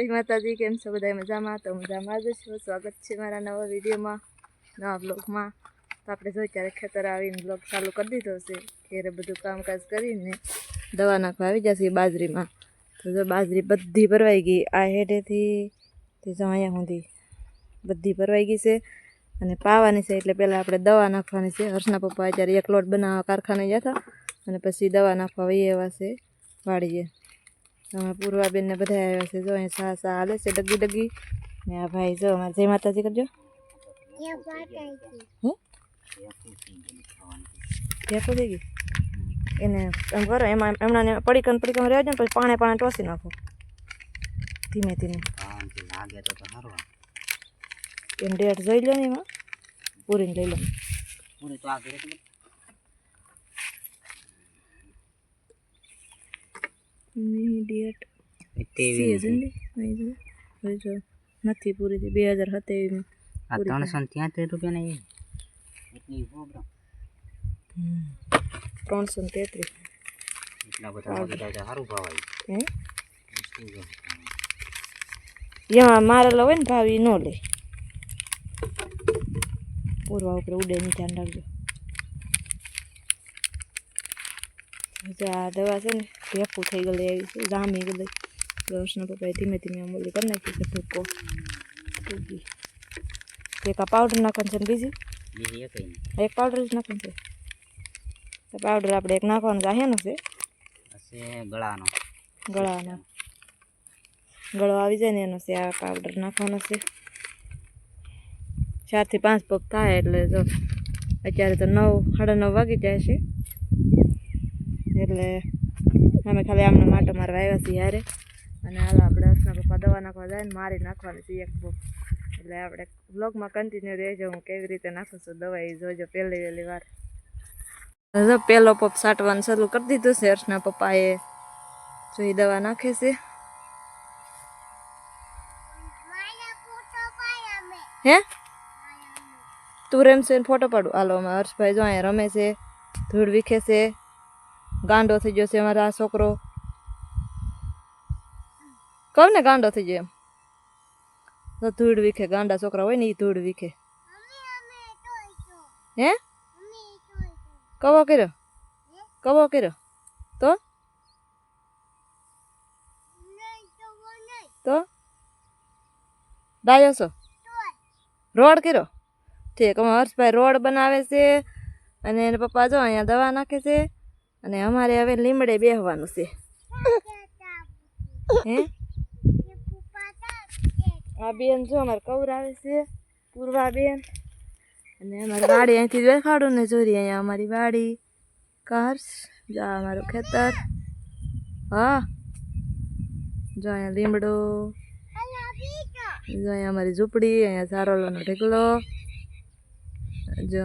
જય માતાજી, કેમ છો? બધા મજામાં? તો મજામાં જ છો. સ્વાગત છે મારા નવા વિડીયોમાં, નવા બ્લોગમાં. તો આપણે જો ત્યારે ખેતર આવીને બ્લોગ ચાલુ કરી દીધો છે, ઘેરે બધું કામકાજ કરીને દવા નાખવા આવી જશે બાજરીમાં. તો જો બાજરી બધી ભરવાઈ ગઈ. આ હેડેથી તે જો અહીંયા સુધી બધી ભરવાઈ ગઈ છે અને પાવાની છે એટલે પહેલાં આપણે દવા નાખવાની છે. હર્ષના પપ્પા અત્યારે એક લોટ બનાવવા કારખાને ગયા હતા અને પછી દવા નાખવા વહી એવા છે વાળીએ અમે પૂર્વાબેન ને બધા આવ્યા છે. જો અહીં સા સા હાલે છે ડગી ડગી. ને આ ભાઈ જો અમારે જય માતાજી કરજો. હે? ભેખો થઈ ગઈ એને એમ કરો એમાં એમના પડીકન પડીકન રહેવા જાય ને પછી પાણે પાણે ટોસી નાખો. ધીમે ધીમે. લાગે તો સારું એમ ડેટ જોઈ લો ને એમાં. પૂરીને લઈ લો. પૂરી તો આ તો ડેટ નથી પૂરી થઈ બે હજાર સત્યાવીસમાં આ ત્રણસો ને ત્યાંતેર રૂપિયા ને ત્રણસો તેત્રીસ એમાં મારેલો હોય ને ભાવ ન લે પૂરવા ઉપર ઉડે નહીં ધ્યાન રાખજો દવા છે ને ભેફું થઈ ગયેલી છે જામી ગયેલી દર્શના પપ્પાએ ધીમે ધીમે આમ ઓલી કરી નાખી છે ભૂકો ઉગી એક આ પાવડર નાખવાનું છે ને બીજી એક પાવડર જ નાખવાનું છે તો પાવડર આપણે એક નાખવાનું છે હેનો છે ગળાનો ગળાનો ગળો આવી જાય ને એનો છે આ પાવડર નાખવાનો છે ચારથી પાંચ પગ થાય એટલે જો અત્યારે તો નવ સાડા નવ વાગી જાય છે એટલે અમે ખાલી આમનો માટો મારવા આવ્યા છીએ યારે અને હાલો આપણે હર્ષના પપ્પા દવા નાખવા જાય ને મારી નાખવાની છે એક બુક. એટલે આપણે બ્લોગમાં કન્ટિન્યુ રહેજો, હું કેવી રીતે નાખું છું દવા એ જોજો પહેલી વહેલી વાર. હવે પહેલો પપ સાટવાનું શરૂ કરી દીધું છે હર્ષના પપ્પાએ જો એ દવા નાખે છે. હે? તું રમશે ફોટો પાડું? હાલો, અમે હર્ષભાઈ જો અહીંયા રમે છે, ધૂળ વીખે છે. ગાંડો થઈ ગયો છે અમારો આ છોકરો. કહું ને ગાંડો થઈ ગયો એમ. તો ધૂળ વીખે, ગાંડા છોકરા હોય ને એ ધૂળ વીખે. હે? કવો કર્યો? કવો કર્યો? તો? તો? ડાયો છો? રોડ કર્યો? ઠીક, અમારા હર્ષભાઈ રોડ બનાવે છે અને એને પપ્પા જો અહીંયા દવા નાખે છે. અને અમારે હવે લીમડે બેહવાનું છે. હે? આ બેન જો અમારે કવર આવે છે પૂર્વા બેન. અને અમારી વાડી અહીંથી દેખાડું ને જોરી અહીંયા અમારી વાડી. કાર્સ જો અમારું ખેતર. હા. જો અહીંયા લીમડો. જો અહીંયા અમારી ઝૂંપડી અહીંયા સારોલાનો ઢેકલો જો.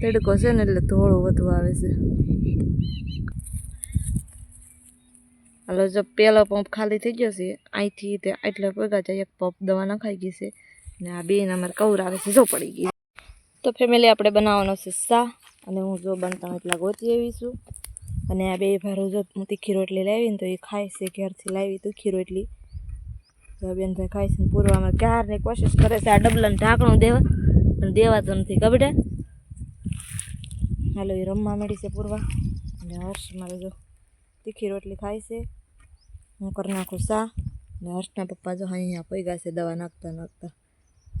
તડકો છે ને એટલે થોડું વધુ આવે છે. હાલો, જો પેલો પંપ ખાલી થઈ ગયો છે અહીંથી તે એટલે પગા જાય, એક પંપ દવા નખાઈ ગઈ છે, ને આ બેન અમારે કવર આવે છે, જો પડી ગઈ તો ફેમિલી આપણે બનાવવાનો છે સા અને હું જો બનતા એટલા ગોતી આવી છું. અને આ બે ભારો જો હું તીખી રોટલી લાવીને તો એ ખાય છે, ઘેરથી લાવી તીખી રોટલી. તો બેનભાઈ ખાય છે ને પૂરવામાં ક્યારની કોશિશ કરે છે આ ડબલાને ઢાંકણું દેવા, પણ દેવાતું નથી કબડે હાલો, એ રમવા મળી છે પૂરવા. અને હર્ષ મારે જો તીખી રોટલી ખાય છે. હું કરી નાખું સા. હર્ષના પપ્પા જો અહીંયા પૈગા છે, દવા નાખતા નાખતા.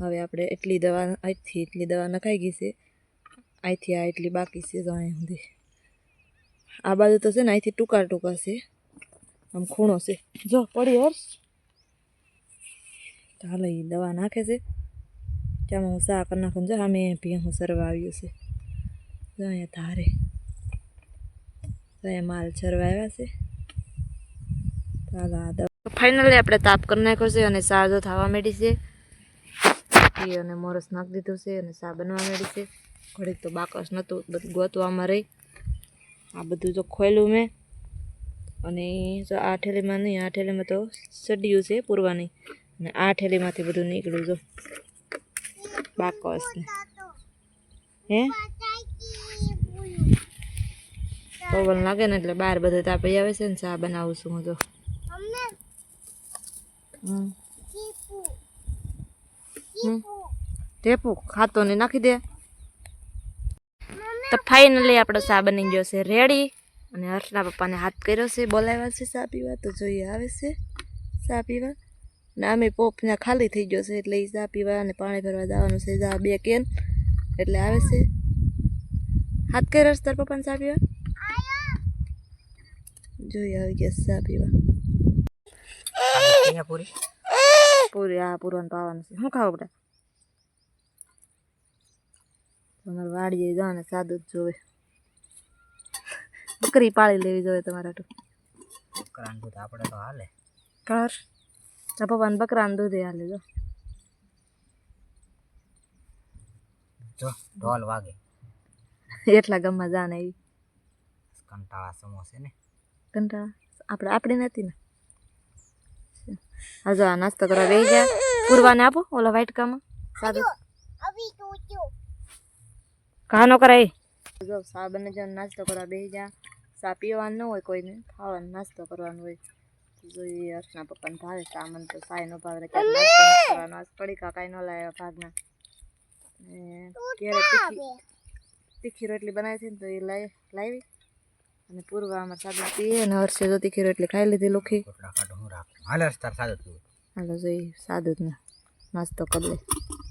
હવે આપણે એટલી દવા અહીંથી એટલી દવા નખાઈ ગઈ છે. અહીંથી આ એટલી બાકી છે જો અહીંયા સુધી. આ બાજુ તો છે ને અહીંથી ટૂંકા ટૂંકા છે. આમ ખૂણો છે. જો, પડી હર્ષ. ચાલો એ દવા નાખે છે. ચામાં હું સા કરી નાખું જો ભી હું સરવા આવ્યું છે. જો અહીંયા ધારે. અહીંયા માલ ચરવા આવ્યા છે. ફાઇનલી આપણે તાપ કરી નાખ્યો અને સા થવા માંડી છે. એ અને મોરસ નાખી દીધું છે અને સા બનવા માંડી છે. ઘડીક તો બાકસ નહોતું, બધું ગોતવામાં રહી. આ બધું જો ખોયલું મેં. અને જો આ ઠેલીમાં નહીં, આ ઠેલીમાં તો સડ્યું છે પૂરવાની. અને આ ઠેલીમાંથી બધું નીકળ્યું જો. બાકસ હે? પવન લાગે ને એટલે બહાર બધા તાપી આવે છે ને ચા બનાવું છું હું તો ટેપું. ખાતો ને નાખી દે. તો ફાઇનલી આપણો સા બની ગયો છે. રેડી અને હર્ષના પપ્પાને હાથ કર્યો છે. બોલાવ્યા છે સા પીવા. તો જોઈએ આવે છે સા પીવા. ને આમે પોપ ત્યાં ખાલી થઈ ગયો છે એટલે એ સા પીવા અને પાણી ભરવા જવાનું છે જા બે કેન. એટલે આવે છે. હાથ કર્યો તાર પપ્પાને સા પીવા? જોઈએ આવી ગયા સા પીવા. પૂરી પૂરી આ પૂરવાનું પાવાનું છે. શું ખાવું બેટા તમારે વાડીએ જાઓ ને સાદું જ જોવે. બકરી પાળી લેવી જોઈએ તમારે તો બકરાનું દૂધ આપણે તો હાલે. કર પપ્પાને બકરાનું દૂધ હાલે જો. જો ઢોલ વાગે. એટલા ગામમાં જાને એ કંટાળા સમોસે ને. કંટાળા? આપણે આપણે નથી ને. હા જો આ નાસ્તો કરવા બેસી ગયા. પૂરવાને આપો ઓલા વ્હાઈટ કામાં. સાદું કાનો કરાય. જો સા બને જો નાસ્તો કરવા બેસી જા સા પીવાનું ન હોય કોઈને ખાવાનો નાસ્તો કરવાનો હોય. જોઈએ હર્ષના પપ્પાને ભાવે સા મને તો સાય નો ભાવે કરવાનો. આજ પડીકા કાંઈ ન લાવ્યા ભાગના. ક્યારે તીખી તીખી રોટલી બનાવી છે ને તો એ લાવી લાવી. અને પૂર્વામાં સાદું પીએ અને હર્ષે જતી ખીરો એટલે ખાઈ લીધી લોખી. હાલે તાર સાદું હાલો જોઈ સાદું જ ને નાસ્તો કરી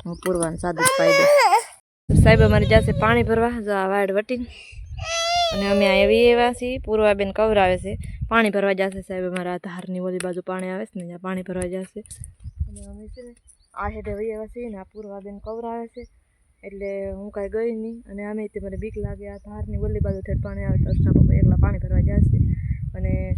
હું પૂરવાનું સાદું જ પાઈ દઉં સાહેબ અમારી જશે પાણી ભરવા, જો આ વાડ વટીને. અને અમે આવી એવી છીએ, પૂર્વાબેન કવરાવે છે. પાણી ભરવા જશે સાહેબ અમારા ધારની ઓલી બાજુ પાણી આવે છે ને, ત્યાં પાણી ભરવા જશે અને અમે છે ને આ હેઠે વહી એવા છીએ ને, આ પૂર્વાબેન કવરાવે છે. એટલે હું કાંઈ ગઈ નહીં. અને અમે તે મને બીક લાગે, આ ધારની ઓલી બાજુ ઠેઠ પાણી આવે તો અર્ચના પપ્પા એકલા પાણી ભરવા જશે. અને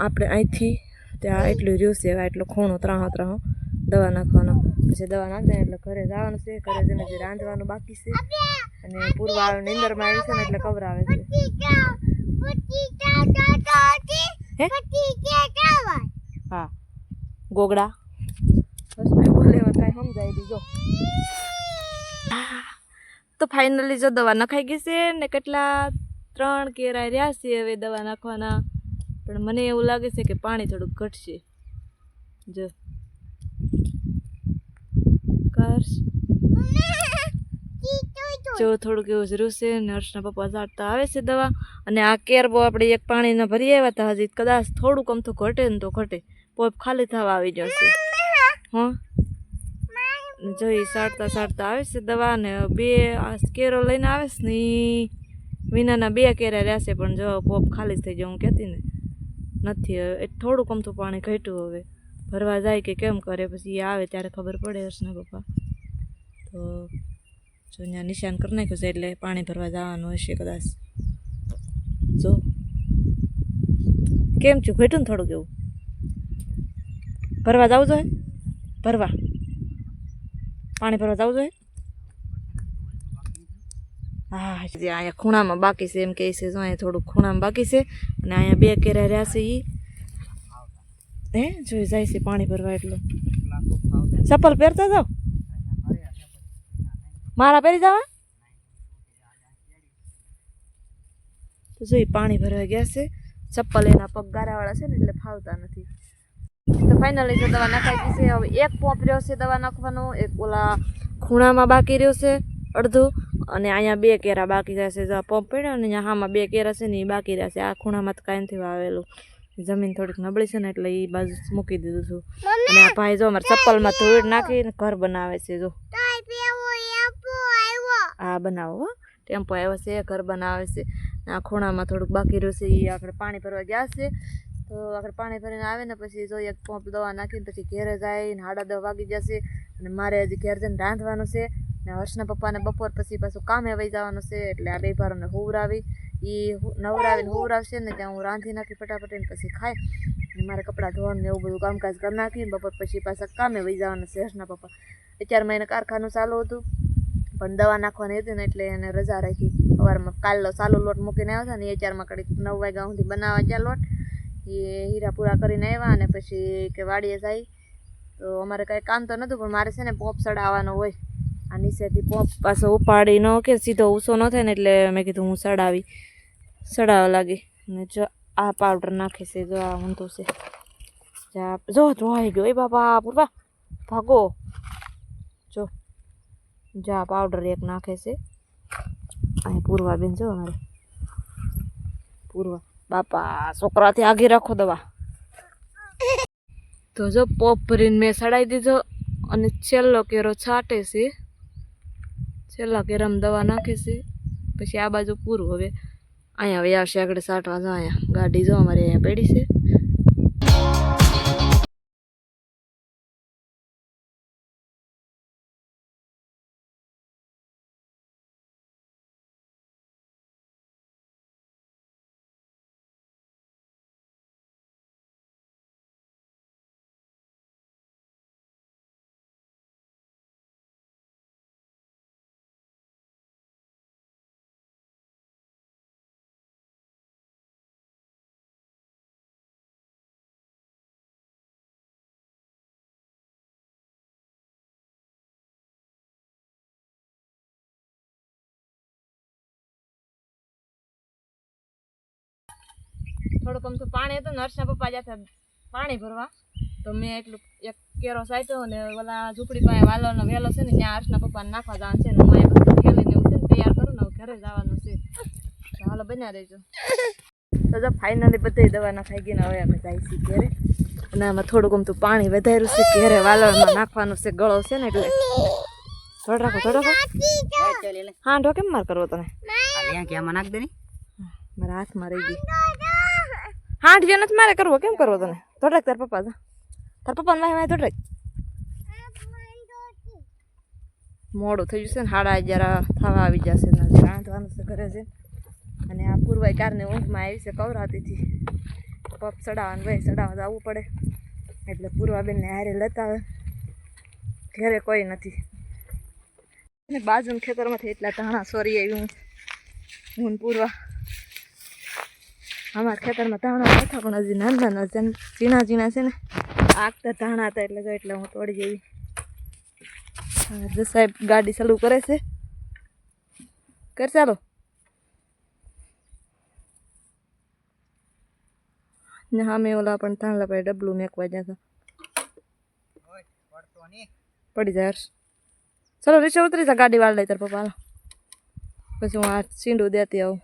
આપણે અહીંથી ત્યાં એટલું રહ્યું છે એટલો ખૂણો ત્રાહો ત્રાહો દવા નાખવાનો. પછી દવા નાખી એટલે ઘરે જવાનું છે, ઘરે જઈને જે રાંધવાનું બાકી છે. અને પૂર્વા નિંદરમાં આવી છે ને એટલે કવરાવે છે. હા? ગોગડા બસ બોલે કાંઈ સમજાય દીજો તો ફાઇનલી જો દવા નખાઈ ગઈ છે ને કેટલા ત્રણ કેરા રહ્યા છે હવે દવા નાખવાના. પણ મને એવું લાગે છે કે પાણી થોડુંક ઘટશે. જો. કરશ જો થોડુંક એવું જરૂર છે ને હર્ષના પપ્પા ઝાડતા આવે છે દવા. અને આ કેરબો આપણે એક પાણીના ભરી આવ્યા હતા, હજી કદાચ થોડુંક અમથું ઘટે ને તો ઘટે. પોપ ખાલી થવા આવી જશે. હા? જો સારતા સાડતા આવે છે દવા ને બે કેરો લઈને આવે છે ને વિનાના બે કેરા રહેશે પણ જો પોપ ખાલી થઈ જાય હું કહેતી ને. નથી હવે, એ થોડુંક અમથું પાણી ઘટ્યું હવે. ભરવા જાય કે કેમ કરે, પછી એ આવે ત્યારે ખબર પડે હર્ષના પપ્પા. તો જો ત્યાં નિશાન કરી નાખ્યું છે એટલે પાણી ભરવા જવાનું હશે કદાચ. જો. કેમ છું ઘટ્યું ને થોડુંક એવું? ભરવા જવું જોઈએ? ભરવા. પાણી ભરવા જવું જોઈએ? હા અહીંયા ખૂણામાં બાકી છે, એમ કહે છે, જો અહીંયા થોડુંક ખૂણામાં બાકી છે, અને અહીંયા બે કેરા રહ્યા છે એ હે? જોઈ જાય છે પાણી ભરવા એટલું. ચપ્પલ પહેરતા જાઓ? મારા પહેરી જવા તો જોઈ પાણી ભરવા ગયા છે, ચપ્પલ એના પગ ગારાવાળા છે ને, એટલે ફાવતા નથી. તો ફાઇનલી જો દવા નખાઈ ગઈ છે. હવે એક પોપ રહ્યો છે દવા નાખવાનો. એક ઓલા ખૂણામાં બાકી રહ્યો છે અડધું. અને અહીંયા બે કેરા બાકી રહેશે જો આ પંપ પડ્યો ને અહીંયા હામાં બે કેરા છે ને એ બાકી રહેશે આ ખૂણામાં તો કાંઈ નથી વાવેલું. જમીન થોડીક નબળી છે ને એટલે એ બાજુ મૂકી દીધું છું. અને આ ભાઈ જો અમારે ચપ્પલમાં ધૂળ નાખીને ઘર બનાવે છે જો. હા બનાવો હો. ટેમ્પો આવ્યો છે ઘર બનાવે છે. આ ખૂણામાં થોડુંક બાકી રહ્યું છે. એ આપણે પાણી ભરવા ગયા છે. તો આગળ પાણી ભરીને આવે ને પછી જોઈએ પંપ દવા નાખીને પછી ઘેરે જાય ને હાડા દવા વાગી જશે અને મારે હજી ઘેર જઈને રાંધવાનું છે ને હર્ષના પપ્પાને બપોર પછી પાછું કામે વહી જવાનું છે એટલે આ બે ભારોને હોવરાવી. એ નવરાવીને હોવરાવશે ને ત્યાં હું રાંધી નાખી ફટાફટ એને પછી ખાય. ને મારે કપડાં ધોવાનું ને એવું બધું કામકાજ કરી નાખીને બપોર પછી પાછા કામે વહી જવાનું છે હર્ષના પપ્પા. અત્યારે એને કારખાનું ચાલુ હતું, પણ દવા નાખવાની હતી ને એટલે એને રજા રાખી. સવારમાં કાલનો સાલો લોટ મૂકીને આવ્યા હતા ને એ ચારમાં કડીક નવ વાગ્યા સુધી બનાવવા ગયા લોટ. એ હીરા પૂરા કરીને આવ્યા અને પછી કે વાડીએ જાય. તો અમારે કાંઈ કામ તો નહોતું પણ મારે છે ને પોપ સડાવવાનો હોય. આ નીચેથી પોપ પાછો ઉપાડી ન કે, સીધો ઊંચો ન થાય ને એટલે મેં કીધું હું સડાવી, સડાવવા લાગી. ને જો આ પાવડર નાખે છે, જો આ ઊંધો છે. જો, ધોવાઈ ગયો. એ બાપા, પૂરવા, ભાગો. જો, જા, પાવડર એક નાખે છે. અહીં પૂરવા બેન, જો અમારે. પૂરવા. બાપા, છોકરાથી આગી રાખો દવા. તો જો પોપ ભરીને મેં સડાઈ દીધો અને છેલ્લો કેરો છાંટે છે. છેલ્લા કેરામાં દવા નાખે છે. પછી આ બાજુ પૂરું. હવે અહીંયા, હવે આવશે આગળ સાટવા જો અહીંયા ગાડી જો અમારી અહીંયા પડી છે. થોડુંક આમ તો પાણી હતું ને હર્ષના પપ્પા જતા પાણી ભરવા તો મેં એટલું એક કેરો સાચ્યો ને ઓલા ઝૂંપડી પાસે વાલોનો વેલો છે ને ત્યાં હર્ષના પપ્પાને નાખવા જવાનું છે ને હું અહીંયા બધું ખેલીને એવું છે ને તૈયાર કરું ને હું ઘરે જવાનું છે. તો હાલો બન્યા રહેજો. તો જો ફાઇનલી બધી દવાના ખાઈ ગઈને હવે અમે જાય છીએ ઘરે. અને આમાં થોડુંક આમ તો પાણી વધાર્યું છે ઘેરે વાલોરમાં નાખવાનું છે ગળો છે ને એટલે. થોડો રાખો થોડો રાખો. હા ઢો કેમ માર કરવો તને મારા હાથમાં રહી ગઈ હાંઠ જણ નથી, મારે કરવો. કેમ કરવો તને? તોડક તાર પપ્પા જા તાર પપ્પા માહી માહી તોડક મોડું થઈ જશે ને, હાડા અગિયાર થવા આવી જશે રાંધવાનું છે ઘરે છે અને આ પૂર્વાઈ કારને ઊંઘમાં આવી છે કવરાતીથી. પપ ચડાવવાનું ભાઈ ચડાવવા આવવું પડે. એટલે પૂર્વાબેનને હારે લેતા આવે ઘરે કોઈ નથી. બાજુના ખેતરમાંથી એટલા ધાણા સોરી આવી હું પૂર્વા. અમારા ખેતરમાં ધાણા હતા પણ હજી નાના નાના ઝીણા ઝીણા છે ને આગતા ધાણા હતા એટલે એટલે હું તોડી જઈ સાહેબ ગાડી ચાલુ કરે છે. કર ચાલો. ને સામે ઓલા પણ ધાણા પાસે ડબલું મેકવા જ્યાં પડી જાય ચાલો નીચે ઉતરી જા, ગાડી વાળ લઈ તાર પપ્પા પછી હું આ સીંડું દેતી આવું.